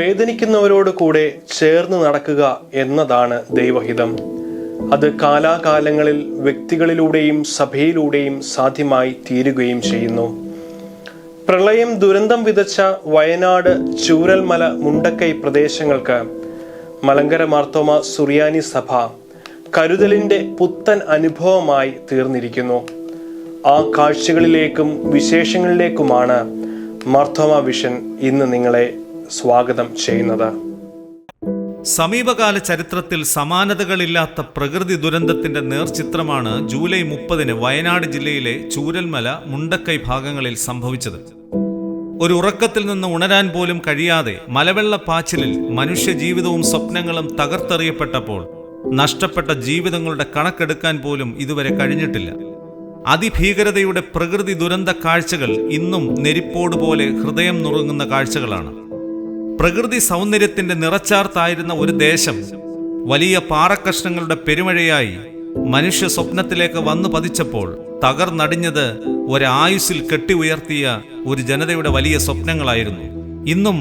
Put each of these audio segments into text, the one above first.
വേദനിക്കുന്നവരോട് കൂടെ ചേർന്ന് നടക്കുക എന്നതാണ് ദൈവഹിതം. അത് കാലാകാലങ്ങളിൽ വ്യക്തികളിലൂടെയും സഭയിലൂടെയും സാധ്യമായി തീരുകയും ചെയ്യുന്നു. പ്രളയം ദുരന്തം വിതച്ച വയനാട് ചൂരൽമല മുണ്ടക്കൈ പ്രദേശങ്ങൾക്ക് മലങ്കര മാർത്തോമ സുറിയാനി സഭ കരുതലിന്റെ പുത്തൻ അനുഭവമായി തീർന്നിരിക്കുന്നു. ആ കാഴ്ചകളിലേക്കും വിശേഷങ്ങളിലേക്കുമാണ് മാർത്തോമ വിഷൻ ഇന്ന് നിങ്ങളെ സ്വാഗതം ചെയ്യുന്നത്. സമീപകാല ചരിത്രത്തിൽ സമാനതകളില്ലാത്ത പ്രകൃതി ദുരന്തത്തിന്റെ നേർചിത്രമാണ് ജൂലൈ മുപ്പതിന് വയനാട് ജില്ലയിലെ ചൂരൽമല മുണ്ടക്കൈ ഭാഗങ്ങളിൽ സംഭവിച്ചത്. ഒരു ഉറക്കത്തിൽ നിന്ന് ഉണരാൻ പോലും കഴിയാതെ മലവെള്ളപ്പാച്ചിലിൽ മനുഷ്യജീവിതവും സ്വപ്നങ്ങളും തകർത്തെറിയപ്പെട്ടപ്പോൾ നഷ്ടപ്പെട്ട ജീവിതങ്ങളുടെ കണക്കെടുക്കാൻ പോലും ഇതുവരെ കഴിഞ്ഞിട്ടില്ല. അതിഭീകരതയുടെ പ്രകൃതി ദുരന്ത കാഴ്ചകൾ ഇന്നും നെരിപ്പോട് പോലെ ഹൃദയം നുറുങ്ങുന്ന കാഴ്ചകളാണ്. പ്രകൃതി സൗന്ദര്യത്തിന്റെ നിറച്ചാർത്തായിരുന്ന ഒരു ദേശം വലിയ പാറക്കഷ്ണങ്ങളുടെ പെരുമഴയായി മനുഷ്യ സ്വപ്നത്തിലേക്ക് വന്നു പതിച്ചപ്പോൾ തകർന്നടിഞ്ഞത് ഒരായുസിൽ കെട്ടി ഉയർത്തിയ ഒരു ജനതയുടെ വലിയ സ്വപ്നങ്ങളായിരുന്നു. ഇന്നും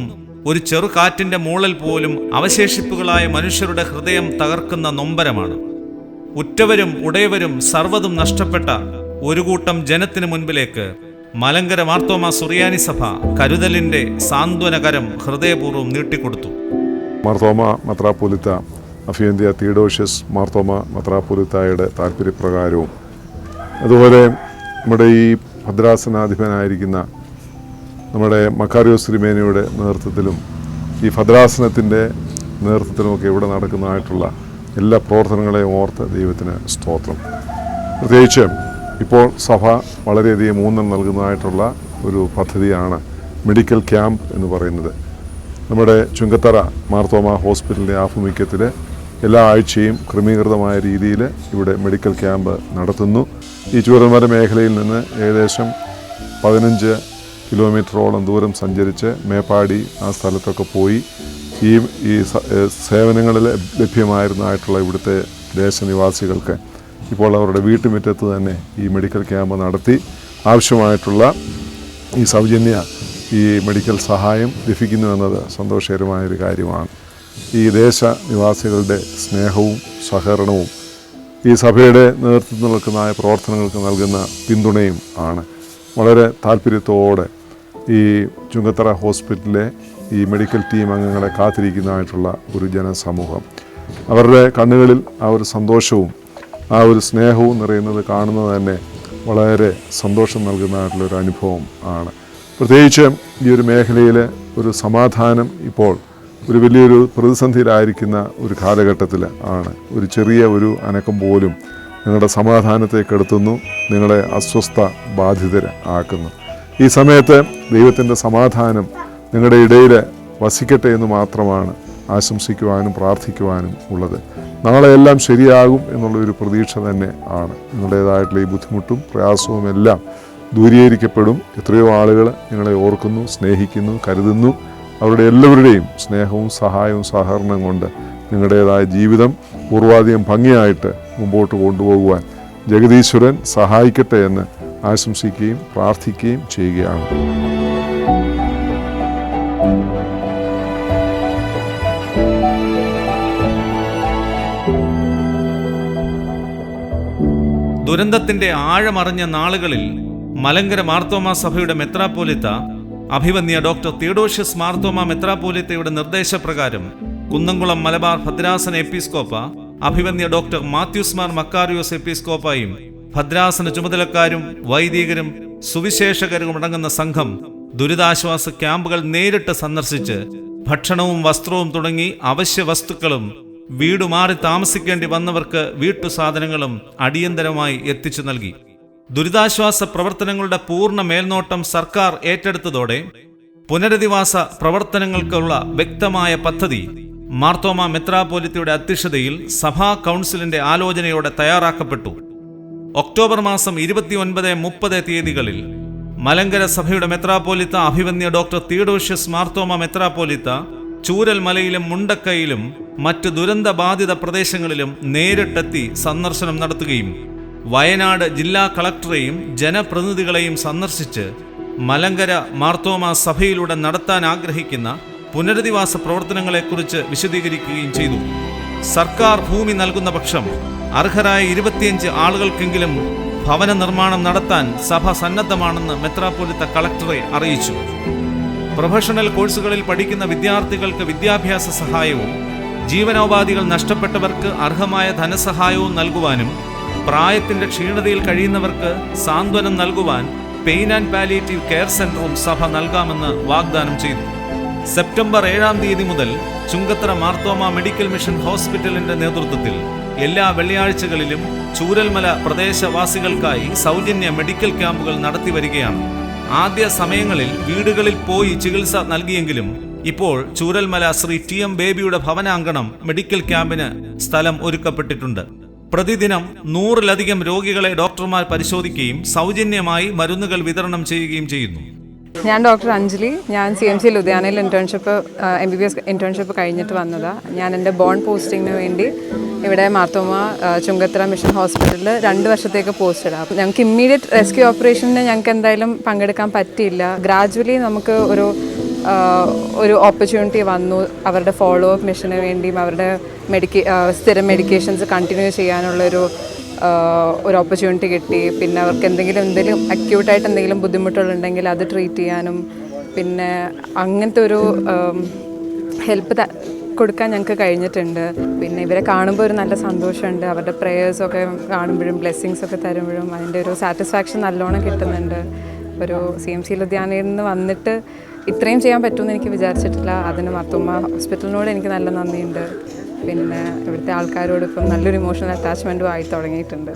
ഒരു ചെറുകാറ്റിന്റെ മൂളൽ പോലും അവശേഷിപ്പുകളായ മനുഷ്യരുടെ ഹൃദയം തകർക്കുന്ന നൊമ്പരമാണ്. ഉറ്റവരും ഉടയവരും സർവതും നഷ്ടപ്പെട്ട ഒരു കൂട്ടം ജനത്തിനു മുൻപിലേക്ക് മലങ്കര മാർത്തോമ സുറിയാനി സഭ കരുതലിന്റെ സാന്ത്വനകരം ഹൃദയപൂർവം നീട്ടിക്കൊടുത്തു. മാർത്തോമ മെത്രാപ്പൊലിത്ത അഫിയന്ത്യ തീഡോഷ്യസ് മാർത്തോമ മെത്രാപ്പൊലിത്തായുടെ താല്പര്യപ്രകാരവും അതുപോലെ നമ്മുടെ ഈ ഭദ്രാസനാധിപനായിരിക്കുന്ന നമ്മുടെ മക്കാരിയോ ശ്രീമേനയുടെ നേതൃത്വത്തിലും ഈ ഭദ്രാസനത്തിന്റെ നേതൃത്വത്തിലുമൊക്കെ ഇവിടെ നടക്കുന്നതായിട്ടുള്ള എല്ലാ പ്രവർത്തനങ്ങളെയും ഓർത്ത് ദൈവത്തിന് സ്തോത്രം. പ്രത്യേകിച്ച് ഇപ്പോൾ സഭ വളരെയധികം ഊന്നൽ നൽകുന്നതായിട്ടുള്ള ഒരു പദ്ധതിയാണ് മെഡിക്കൽ ക്യാമ്പ് എന്ന് പറയുന്നത്. നമ്മുടെ ചുങ്കത്തറ മാർത്തോമ ഹോസ്പിറ്റലിന്റെ ആഭിമുഖ്യത്തിൽ എല്ലാ ആഴ്ചയും ക്രമീകൃതമായ രീതിയിൽ ഇവിടെ മെഡിക്കൽ ക്യാമ്പ് നടത്തുന്നു. ഈ ചൂരന്മല മേഖലയിൽ നിന്ന് ഏകദേശം പതിനഞ്ച് കിലോമീറ്ററോളം ദൂരം സഞ്ചരിച്ച് മേപ്പാടി ആ സ്ഥലത്തൊക്കെ പോയി ഈ ഈ സേവനങ്ങളിൽ ലഭ്യമായിരുന്നതായിട്ടുള്ള ഇവിടുത്തെ ദേശനിവാസികൾക്ക്. ഇപ്പോൾ അവരുടെ വീട്ടുമുറ്റത്ത് തന്നെ ഈ മെഡിക്കൽ ക്യാമ്പ് നടത്തി ആവശ്യമായിട്ടുള്ള ഈ സൗജന്യ ഈ മെഡിക്കൽ സഹായം ലഭിക്കുന്നു എന്നത് സന്തോഷകരമായൊരു കാര്യമാണ്. ഈ ദേശ നിവാസികളുടെ സ്നേഹവും സഹകരണവും ഈ സഭയുടെ നേതൃത്വത്തിൽ നിൽക്കുന്നതായ പ്രവർത്തനങ്ങൾക്ക് നൽകുന്ന പിന്തുണയും ആണ്. വളരെ താല്പര്യത്തോടെ ഈ ചുങ്കത്തറ ഹോസ്പിറ്റലിലെ ഈ മെഡിക്കൽ ടീം അംഗങ്ങളെ കാത്തിരിക്കുന്നതായിട്ടുള്ള ഒരു ജനസമൂഹം. അവരുടെ കണ്ണുകളിൽ ആ ഒരു സന്തോഷവും ആ ഒരു സ്നേഹവും നിറയുന്നത് കാണുന്നത് തന്നെ വളരെ സന്തോഷം നൽകുന്നതായിട്ടുള്ള ഒരു അനുഭവം ആണ്. പ്രത്യേകിച്ച് ഈ ഒരു മേഖലയിൽ ഒരു സമാധാനം ഇപ്പോൾ ഒരു വലിയൊരു പ്രതിസന്ധിയിലായിരിക്കുന്ന ഒരു കാലഘട്ടത്തിൽ ആണ്. ഒരു ചെറിയ ഒരു അനക്കം പോലും നിങ്ങളുടെ സമാധാനത്തെ കെടുത്തുന്നു നിങ്ങളെ അസ്വസ്ഥ ബാധിതർ ആക്കുന്നു. ഈ സമയത്ത് ദൈവത്തിന്റെ സമാധാനം നിങ്ങളുടെ ഇടയിൽ വസിക്കട്ടെ എന്ന് മാത്രമാണ് ആശംസിക്കുവാനും പ്രാർത്ഥിക്കുവാനും ഉള്ളത്. നാളെയെല്ലാം ശരിയാകും എന്നുള്ള ഒരു പ്രതീക്ഷ തന്നെ ആണ്. നിങ്ങളുടേതായിട്ടുള്ള ഈ ബുദ്ധിമുട്ടും പ്രയാസവും എല്ലാം ദൂരീകരിക്കപ്പെടും. എത്രയോ ആളുകൾ നിങ്ങളെ ഓർക്കുന്നു സ്നേഹിക്കുന്നു കരുതുന്നു. അവരുടെ എല്ലാവരുടെയും സ്നേഹവും സഹായവും സഹകരണം കൊണ്ട് നിങ്ങളുടേതായ ജീവിതം പൂർവാധികം ഭംഗിയായിട്ട് മുമ്പോട്ട് കൊണ്ടുപോകുവാൻ ജഗദീശ്വരൻ സഹായിക്കട്ടെ എന്ന് ആശംസിക്കുകയും പ്രാർത്ഥിക്കുകയും ചെയ്യുകയാണ്. ദുരന്തത്തിന്റെ ആഴമറിഞ്ഞ നാളുകളിൽ മലങ്കര മാർത്തോമ സഭയുടെ മെത്രാപ്പോലിത്ത അഭിവന്യ ഡോക്ടർ തിയോഡോഷ്യസ് മാർത്തോമ മെത്രാപ്പോലിത്തയുടെ നിർദ്ദേശപ്രകാരം കുന്നംകുളം മലബാർ ഭദ്രാസന എപ്പിസ്കോപ്പ അഭിവന്യ ഡോക്ടർ മാത്യൂസ് മാർ മക്കാരിയോസ് എപ്പിസ്കോപ്പായും ഭദ്രാസന ചുമതലക്കാരും വൈദികരും സുവിശേഷകരും അടങ്ങുന്ന സംഘം ദുരിതാശ്വാസ ക്യാമ്പുകൾ നേരിട്ട് സന്ദർശിച്ച് ഭക്ഷണവും വസ്ത്രവും തുടങ്ങി അവശ്യ വസ്തുക്കളും വീട് മാറി താമസിക്കേണ്ടി വന്നവർക്ക് വീട്ടു സാധനങ്ങളും അടിയന്തരമായി എത്തിച്ചു നൽകി. ദുരിതാശ്വാസ പ്രവർത്തനങ്ങളുടെ പൂർണ മേൽനോട്ടം സർക്കാർ ഏറ്റെടുത്തതോടെ പുനരധിവാസ പ്രവർത്തനങ്ങൾക്കുള്ള വ്യക്തമായ പദ്ധതി മാർത്തോമ മെത്രാപോലിത്തയുടെ അധ്യക്ഷതയിൽ സഭാ കൗൺസിലിന്റെ ആലോചനയോടെ തയ്യാറാക്കപ്പെട്ടു. ഒക്ടോബർ മാസം ഇരുപത്തിയൊൻപത് മുപ്പത് തീയതികളിൽ മലങ്കര സഭയുടെ മെത്രാപോലിത്ത അഭിവന്യ ഡോക്ടർ തീഡോഷ്യസ് മാർത്തോമ മെത്രാപോലിത്ത ചൂരൽ മലയിലും മുണ്ടക്കയിലും മറ്റ് ദുരന്തബാധിത പ്രദേശങ്ങളിലും നേരിട്ടെത്തി സന്ദർശനം നടത്തുകയും വയനാട് ജില്ലാ കളക്ടറെയും ജനപ്രതിനിധികളെയും സന്ദർശിച്ച് മലങ്കര മാർത്തോമ സഭയിലൂടെ നടത്താൻ ആഗ്രഹിക്കുന്ന പുനരധിവാസ പ്രവർത്തനങ്ങളെക്കുറിച്ച് വിശദീകരിക്കുകയും ചെയ്തു. സർക്കാർ ഭൂമി നൽകുന്ന പക്ഷം അർഹരായ ഇരുപത്തിയഞ്ച് ആളുകൾക്കെങ്കിലും ഭവന നിർമ്മാണം നടത്താൻ സഭ സന്നദ്ധമാണെന്ന് മെത്രാപ്പൊലിത്ത കളക്ടറെ അറിയിച്ചു. പ്രൊഫഷണൽ കോഴ്സുകളിൽ പഠിക്കുന്ന വിദ്യാർത്ഥികൾക്ക് വിദ്യാഭ്യാസ സഹായവും ജീവനോപാധികൾ നഷ്ടപ്പെട്ടവർക്ക് അർഹമായ ധനസഹായവും നൽകുവാനും പ്രായത്തിന്റെ ക്ഷീണതയിൽ കഴിയുന്നവർക്ക് സാന്ത്വനം നൽകുവാൻ പെയിൻ ആൻഡ് പാലിയേറ്റീവ് കെയർ സെന്ററും സഭ നൽകാമെന്ന് വാഗ്ദാനം ചെയ്തു. സെപ്റ്റംബർ ഏഴാം തീയതി മുതൽ ചുങ്കത്തറ മാർത്തോമ മെഡിക്കൽ മിഷൻ ഹോസ്പിറ്റലിന്റെ നേതൃത്വത്തിൽ എല്ലാ വെള്ളിയാഴ്ചകളിലും ചൂരൽമല പ്രദേശവാസികൾക്കായി സൗജന്യ മെഡിക്കൽ ക്യാമ്പുകൾ നടത്തി വരികയാണ് ആദ്യ സമയങ്ങളിൽ വീടുകളിൽ പോയി ചികിത്സ നൽകിയെങ്കിലും ഇപ്പോൾ ചൂരൽമല ശ്രീ ടി എം ബേബിയുടെ ഭവനാങ്കണം മെഡിക്കൽ ക്യാമ്പിന് സ്ഥലം ഒരുക്കപ്പെട്ടിട്ടുണ്ട്. പ്രതിദിനം നൂറിലധികം രോഗികളെ ഡോക്ടർമാർ പരിശോധിക്കുകയും സൗജന്യമായി മരുന്നുകൾ വിതരണം ചെയ്യുകയും ചെയ്യുന്നു. ഞാൻ ഡോക്ടർ അഞ്ജലി. ഞാൻ C M C ലുധിയാനയിൽ internship M B B S internship കഴിഞ്ഞിട്ട് വന്നതാണ് ഞാൻ എന്റെ ബോൺ പോസ്റ്റിങ്ങിന് വേണ്ടി ഇവിടെ മാർത്തോമ ചുങ്കത്തറ മിഷൻ ഹോസ്പിറ്റലിൽ രണ്ട് വർഷത്തേക്ക് പോസ്റ്റഡ് അപ്പം ഞങ്ങൾക്ക് ഇമ്മീഡിയറ്റ് റെസ്ക്യൂ ഓപ്പറേഷന് ഞങ്ങൾക്ക് എന്തായാലും പങ്കെടുക്കാൻ പറ്റിയില്ല. ഗ്രാജുവലി നമുക്ക് ഒരു ഒരു ഓപ്പർച്യൂണിറ്റി വന്നു. അവരുടെ ഫോളോ അപ്പ് മിഷന് വേണ്ടിയും അവരുടെ മെഡിക്കേ സ്ഥിരം മെഡിക്കേഷൻസ് കണ്ടിന്യൂ ചെയ്യാനുള്ളൊരു ഒരു ഓപ്പർച്യൂണിറ്റി കിട്ടി. പിന്നെ അവർക്ക് എന്തെങ്കിലും എന്തെങ്കിലും അക്യൂട്ടായിട്ട് എന്തെങ്കിലും ബുദ്ധിമുട്ടുകളുണ്ടെങ്കിൽ അത് ട്രീറ്റ് ചെയ്യാനും പിന്നെ അങ്ങനത്തെ ഒരു ഹെൽപ്പ് കൊടുക്കാൻ ഞങ്ങൾക്ക് കഴിഞ്ഞിട്ടുണ്ട്. പിന്നെ ഇവരെ കാണുമ്പോൾ ഒരു നല്ല സന്തോഷമുണ്ട്. അവരുടെ പ്രേയേഴ്സൊക്കെ കാണുമ്പോഴും ബ്ലെസ്സിങ്സ് ഒക്കെ തരുമ്പോഴും അതിന്റെ ഒരു സാറ്റിസ്ഫാക്ഷൻ നല്ലോണം കിട്ടുന്നുണ്ട്. ഒരു സി എം സി ലുധിയാനയിൽ നിന്ന് വന്നിട്ട് ഇത്രയും ചെയ്യാൻ പറ്റുമെന്ന് എനിക്ക് വിചാരിച്ചിട്ടില്ല. അതിന് മത്തുമ്മ ഹോസ്പിറ്റലിനോട് എനിക്ക് നല്ല നന്ദിയുണ്ട്. പിന്നെ ഇവിടുത്തെ ആൾക്കാരോട് ഇപ്പം നല്ലൊരു ഇമോഷണൽ അറ്റാച്ച്മെന്റും ആയി തുടങ്ങിയിട്ടുണ്ട്.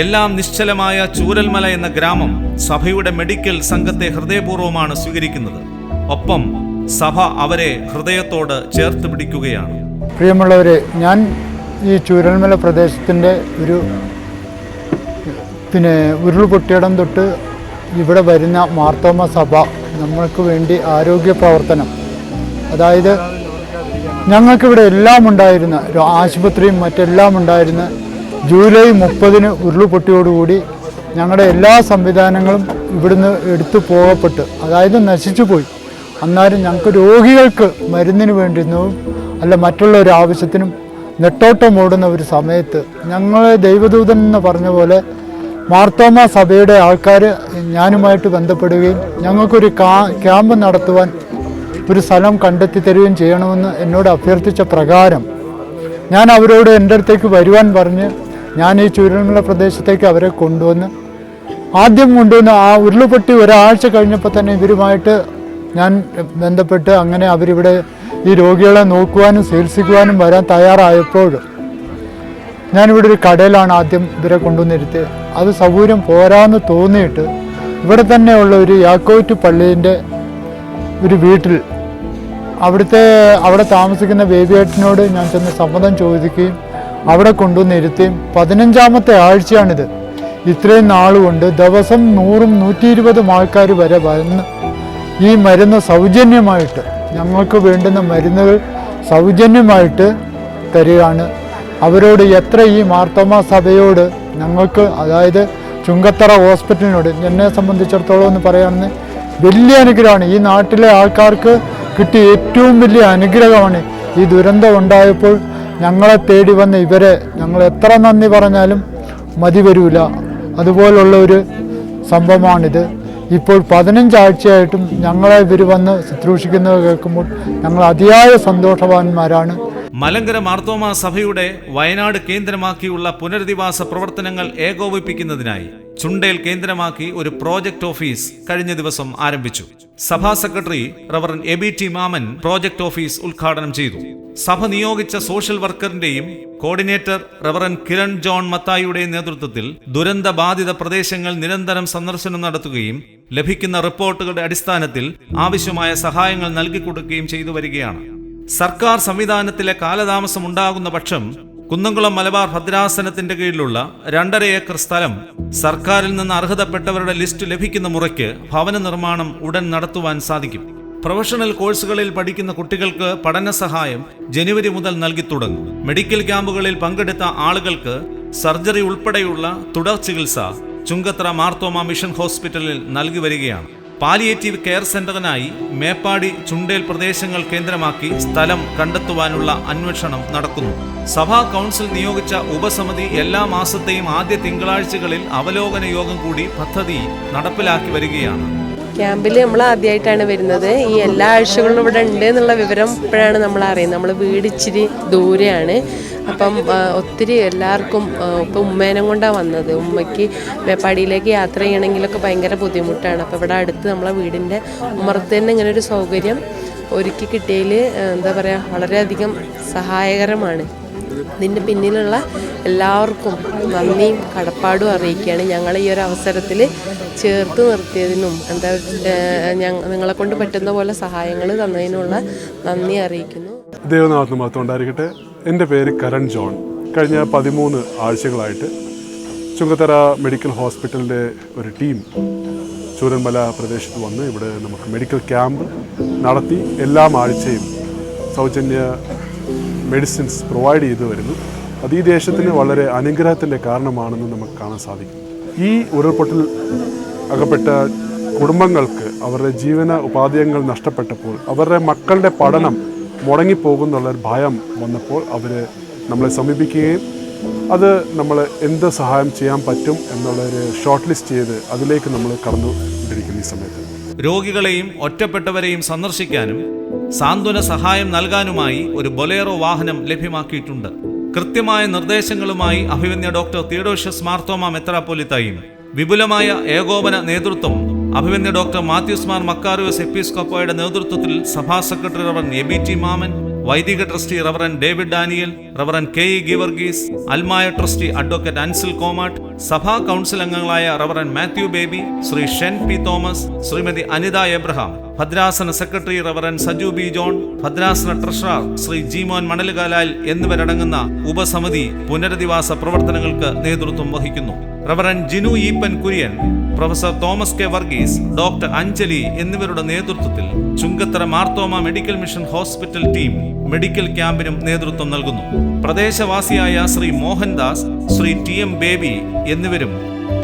എല്ലാം നിശ്ചലമായ ചൂരൽമല എന്ന ഗ്രാമം സഭയുടെ മെഡിക്കൽ സംഘത്തെ ഹൃദയപൂർവമാണ് സ്വീകരിക്കുന്നത്. ഒപ്പം സഭ അവരെ ഹൃദയത്തോട് ചേർത്ത് പിടിക്കുകയാണ്. പ്രിയമുള്ളവരെ ഞാൻ ഈ ചൂരൽമല പ്രദേശത്തിന്റെ ഒരു പിന്നെ ഉരുൾപൊട്ടിയിടം തൊട്ട് ഇവിടെ വരുന്ന മാർത്തോമ സഭ നമ്മൾക്ക് വേണ്ടി ആരോഗ്യ പ്രവർത്തനം. അതായത് ഞങ്ങൾക്കിവിടെ എല്ലാം ഉണ്ടായിരുന്ന ആശുപത്രിയും മറ്റെല്ലാം ഉണ്ടായിരുന്ന ജൂലൈ മുപ്പതിന് ഉരുളുപൊട്ടിയോടുകൂടി ഞങ്ങളുടെ എല്ലാ സംവിധാനങ്ങളും ഇവിടുന്ന് എടുത്തു പോകപ്പെട്ട്. അതായത് നശിച്ചു പോയി. അന്നേരം ഞങ്ങൾക്ക് രോഗികൾക്ക് മരുന്നിന് വേണ്ടിയിരുന്നതും അല്ല മറ്റുള്ള ഒരു ആവശ്യത്തിനും നെട്ടോട്ടം ഓടുന്ന ഒരു സമയത്ത് ഞങ്ങളെ ദൈവദൂതൻ എന്ന് പറഞ്ഞ പോലെ മാർത്തോമ സഭയുടെ ആൾക്കാർ ഞാനുമായിട്ട് ബന്ധപ്പെടുകയും ഞങ്ങൾക്കൊരു ക്യാമ്പ് നടത്തുവാൻ ഒരു സ്ഥലം കണ്ടെത്തി തരികയും ചെയ്യണമെന്ന് എന്നോട് അഭ്യർത്ഥിച്ച പ്രകാരം ഞാൻ അവരോട് എന്റെ അടുത്തേക്ക് വരുവാൻ പറഞ്ഞ് ഞാൻ ഈ ചുരുളമുള്ള പ്രദേശത്തേക്ക് അവരെ കൊണ്ടുവന്ന് ആദ്യം കൊണ്ടുവന്ന് ആ ഉരുളുപൊട്ടി ഒരാഴ്ച കഴിഞ്ഞപ്പോൾ തന്നെ ഇവരുമായിട്ട് ഞാൻ ബന്ധപ്പെട്ട് അങ്ങനെ അവരിവിടെ ഈ രോഗികളെ നോക്കുവാനും ചികിത്സിക്കുവാനും വരാൻ തയ്യാറായപ്പോൾ ഞാനിവിടെ ഒരു കടയിലാണ് ആദ്യം ഇവരെ കൊണ്ടുവന്നിരുത്തിയത്. അത് സൗകര്യം പോരാന്ന് തോന്നിയിട്ട് ഇവിടെ തന്നെയുള്ള ഒരു യാക്കോറ്റ് പള്ളീന്റെ ഒരു വീട്ടിൽ അവിടുത്തെ അവിടെ താമസിക്കുന്ന ബേബിയേട്ടനോട് ഞാൻ ചെന്ന് സമ്മതം ചോദിക്കുകയും അവിടെ കൊണ്ടുവന്ന് ഇരുത്തുകയും പതിനഞ്ചാമത്തെ ആഴ്ചയാണിത്. ഇത്രയും നാളുകൊണ്ട് ദിവസം നൂറും നൂറ്റി ഇരുപതും ആൾക്കാർ വരെ വന്ന് ഈ മരുന്ന് സൗജന്യമായിട്ട് ഞങ്ങൾക്ക് വേണ്ടുന്ന മരുന്നുകൾ സൗജന്യമായിട്ട് തരികയാണ്. അവരോട് എത്ര ഈ മാർത്തോമ സഭയോട് ഞങ്ങൾക്ക് അതായത് ചുങ്കത്തറ ഹോസ്പിറ്റലിനോട് എന്നെ സംബന്ധിച്ചിടത്തോളം എന്ന് പറയുകയാണെന്ന് വലിയ അനുഗ്രഹമാണ്. ഈ നാട്ടിലെ ആൾക്കാർക്ക് കിട്ടിയ ഏറ്റവും വലിയ അനുഗ്രഹമാണ് ഈ ദുരന്തം ഉണ്ടായപ്പോൾ ഞങ്ങളെ തേടി വന്ന ഇവരെ ഞങ്ങൾ എത്ര നന്ദി പറഞ്ഞാലും മതി വരൂല. അതുപോലുള്ള ഒരു സംഭവമാണിത്. ഇപ്പോൾ പതിനഞ്ചാഴ്ചയായിട്ടും ഞങ്ങളെ ഇവർ വന്ന് ശുശ്രൂഷിക്കുന്നത് കേൾക്കുമ്പോൾ ഞങ്ങൾ അതിയായ സന്തോഷവാന്മാരാണ്. മലങ്കര മാർത്തോമ സഭയുടെ വയനാട് കേന്ദ്രമാക്കിയുള്ള പുനരധിവാസ പ്രവർത്തനങ്ങൾ ഏകോപിപ്പിക്കുന്നതിനായി ചുണ്ടേൽ കേന്ദ്രമാക്കി ഒരു പ്രോജക്ട് ഓഫീസ് കഴിഞ്ഞ ദിവസം ആരംഭിച്ചു. സഭാ secretary reverend B T Mammen project office ഉദ്ഘാടനം ചെയ്തു. സഭ നിയോഗിച്ച സോഷ്യൽ വർക്കറിന്റെയും കോർഡിനേറ്റർ റവറൻ കിരൺ ജോൺ മത്തായിയുടെയും നേതൃത്വത്തിൽ ദുരന്ത ബാധിത പ്രദേശങ്ങൾ നിരന്തരം സന്ദർശനം നടത്തുകയും ലഭിക്കുന്ന റിപ്പോർട്ടുകളുടെ അടിസ്ഥാനത്തിൽ ആവശ്യമായ സഹായങ്ങൾ നൽകിക്കൊടുക്കുകയും ചെയ്തു വരികയാണ്. സർക്കാർ സംവിധാനത്തിലെ കാലതാമസം ഉണ്ടാകുന്ന പക്ഷം കുന്നംകുളം മലബാർ ഭദ്രാസനത്തിന്റെ കീഴിലുള്ള രണ്ടര ഏക്കർ സ്ഥലം സർക്കാരിൽ നിന്ന് അർഹതപ്പെട്ടവരുടെ ലിസ്റ്റ് ലഭിക്കുന്ന മുറയ്ക്ക് ഭവന നിർമ്മാണം ഉടൻ നടത്തുവാൻ സാധിക്കും. പ്രൊഫഷണൽ കോഴ്സുകളിൽ പഠിക്കുന്ന കുട്ടികൾക്ക് പഠന സഹായം ജനുവരി മുതൽ നൽകി തുടങ്ങും. മെഡിക്കൽ ക്യാമ്പുകളിൽ പങ്കെടുത്ത ആളുകൾക്ക് സർജറി ഉൾപ്പെടെയുള്ള തുടർ ചികിത്സ ചുങ്കത്ര മാർത്തോമ മിഷൻ ഹോസ്പിറ്റലിൽ നൽകി വരികയാണ്. പാലിയേറ്റീവ് കെയർ സെന്ററിനായി മേപ്പാടി ചുണ്ടേൽ പ്രദേശങ്ങൾ കേന്ദ്രമാക്കി സ്ഥലം കണ്ടെത്തുവാനുള്ള അന്വേഷണം നടക്കുന്നു. സഭാ കൗൺസിൽ നിയോഗിച്ച ഉപസമിതി എല്ലാ മാസത്തെയും ആദ്യ തിങ്കളാഴ്ചകളിൽ അവലോകന യോഗം കൂടി പദ്ധതി നടപ്പിലാക്കി വരികയാണ്. ക്യാമ്പിൽ നമ്മൾ ആദ്യമായിട്ടാണ് വരുന്നത്. ഈ എല്ലാ ആഴ്ചകളും ഇവിടെ ഉണ്ട് എന്നുള്ള വിവരം ഇപ്പോഴാണ് നമ്മൾ അറിയുന്നത്. നമ്മൾ വീട് ഇച്ചിരി ദൂരെയാണ്. അപ്പം ഒത്തിരി എല്ലാവർക്കും ഇപ്പം ഉമ്മേനം കൊണ്ടാണ് വന്നത്. ഉമ്മയ്ക്ക് മേപ്പാടിയിലേക്ക് യാത്ര ചെയ്യണമെങ്കിലൊക്കെ ഭയങ്കര ബുദ്ധിമുട്ടാണ്. അപ്പോൾ ഇവിടെ അടുത്ത് നമ്മളെ വീടിന്റെ ഉമ്മറത്ത് തന്നെ ഇങ്ങനെ ഒരു സൗകര്യം ഒരുക്കി കിട്ടിയതിൽ എന്താ പറയുക വളരെയധികം സഹായകരമാണ്. ഇതിന്റെ പിന്നിലുള്ള എല്ലാവർക്കും നന്ദിയും കടപ്പാടും അറിയിക്കുകയാണ്. ഞങ്ങൾ ഈ ഒരു അവസരത്തിൽ ചേർത്ത് നിർത്തിയതിനും എന്താ നിങ്ങളെ കൊണ്ട് പറ്റുന്ന പോലെ സഹായങ്ങൾ തന്നതിനുള്ള നന്ദി അറിയിക്കുന്നു. ദേവനാഥ് മഹത്വം ഉണ്ടായിരിക്കട്ടെ. എന്റെ പേര് കരൺ ജോൺ. കഴിഞ്ഞ പതിമൂന്ന് ആഴ്ചകളായിട്ട് ചുങ്കത്തറ മെഡിക്കൽ ഹോസ്പിറ്റലിന്റെ ഒരു ടീം ചൂരന്മല പ്രദേശത്ത് വന്ന് ഇവിടെ നമുക്ക് മെഡിക്കൽ ക്യാമ്പ് നടത്തി എല്ലാ ആഴ്ചയും സൗജന്യ മെഡിസിൻസ് പ്രൊവൈഡ് ചെയ്തു വരുന്നു. അത് ഈ ദേശത്തിന് വളരെ അനുഗ്രഹത്തിന്റെ കാരണമാണെന്ന് നമുക്ക് കാണാൻ സാധിക്കും. ഈ ഉരുൾപൊട്ടൽ അകപ്പെട്ട കുടുംബങ്ങൾക്ക് അവരുടെ ജീവന ഉപാധികൾ നഷ്ടപ്പെട്ടപ്പോൾ അവരുടെ മക്കളുടെ പഠനം മുടങ്ങിപ്പോകുന്നുള്ള ഭയം വന്നപ്പോൾ അവർ നമ്മളെ സമീപിക്കുകയും അത് നമ്മൾ എന്ത് സഹായം ചെയ്യാൻ പറ്റും എന്നുള്ളൊരു ഷോർട്ട് ലിസ്റ്റ് ചെയ്ത് അതിലേക്ക് നമ്മൾ കടന്നു കൊണ്ടിരിക്കുന്ന ഈ സമയത്ത്. രോഗികളെയും ഒറ്റപ്പെട്ടവരെയും സന്ദർശിക്കാനും സാന്ത്വന സഹായം നൽകാനുമായി ഒരു ബൊലേറോ വാഹനം ലഭ്യമാക്കിയിട്ടുണ്ട്. കൃത്യമായ നിർദ്ദേശങ്ങളുമായി അഭിമന്യ ഡോക്ടർ തിയഡോഷ്യസ് മാർത്തോമ മെത്രാപ്പൊലിത്തായും വിപുലമായ ഏകോപന നേതൃത്വം അഭിമന്യ ഡോക്ടർ മാത്യൂസ് മാർ മക്കാറിയോസ് എപ്പിസ്കോപ്പോയുടെ നേതൃത്വത്തിൽ സഭാ secretary reverend B T Mammen വൈദിക trustee reverend David Daniel reverend K E Geevarghese അൽമായ ട്രസ്റ്റി അഡ്വക്കേറ്റ് അൻസിൽ കോമാട്ട് സഭാ കൗൺസിൽ അംഗങ്ങളായ റവറൻ മാത്യു ബേബി ശ്രീ ഷെൻ പി തോമസ് ശ്രീമതി അനിത എബ്രഹാം ഭദ്രാസന secretary reverend Saju B John ഭദ്രാസന ട്രഷറർ ശ്രീ ജിമോൻ മണലുകാലാൽ എന്നിവരടങ്ങുന്ന ഉപസമിതി പുനരധിവാസ പ്രവർത്തനങ്ങൾക്ക് നേതൃത്വം വഹിക്കുന്നു. Reverend Jinu Eapen Kurian professor Thomas K Varghese doctor Anjali എന്നിവരുടെ നേതൃത്വത്തിൽ Chungathara Marthoma medical mission hospital team medical ക്യാമ്പിനും നേതൃത്വം നൽകുന്നു. പ്രദേശവാസിയായ ശ്രീ മോഹൻദാസ് ശ്രീ ടി എം ബേബി എന്നിവരും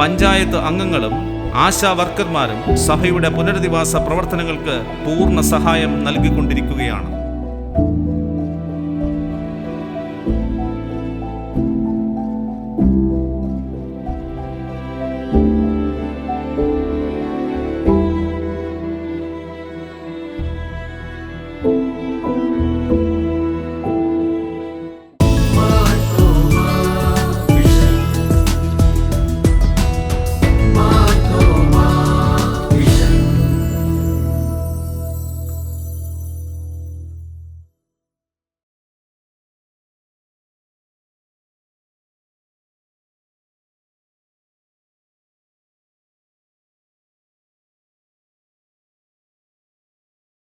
പഞ്ചായത്ത് അംഗങ്ങളും ആശാ വർക്കർമാരും സഭയുടെ പുനരധിവാസ പ്രവർത്തനങ്ങൾക്ക് പൂർണ സഹായം നൽകിക്കൊണ്ടിരിക്കുകയാണ്.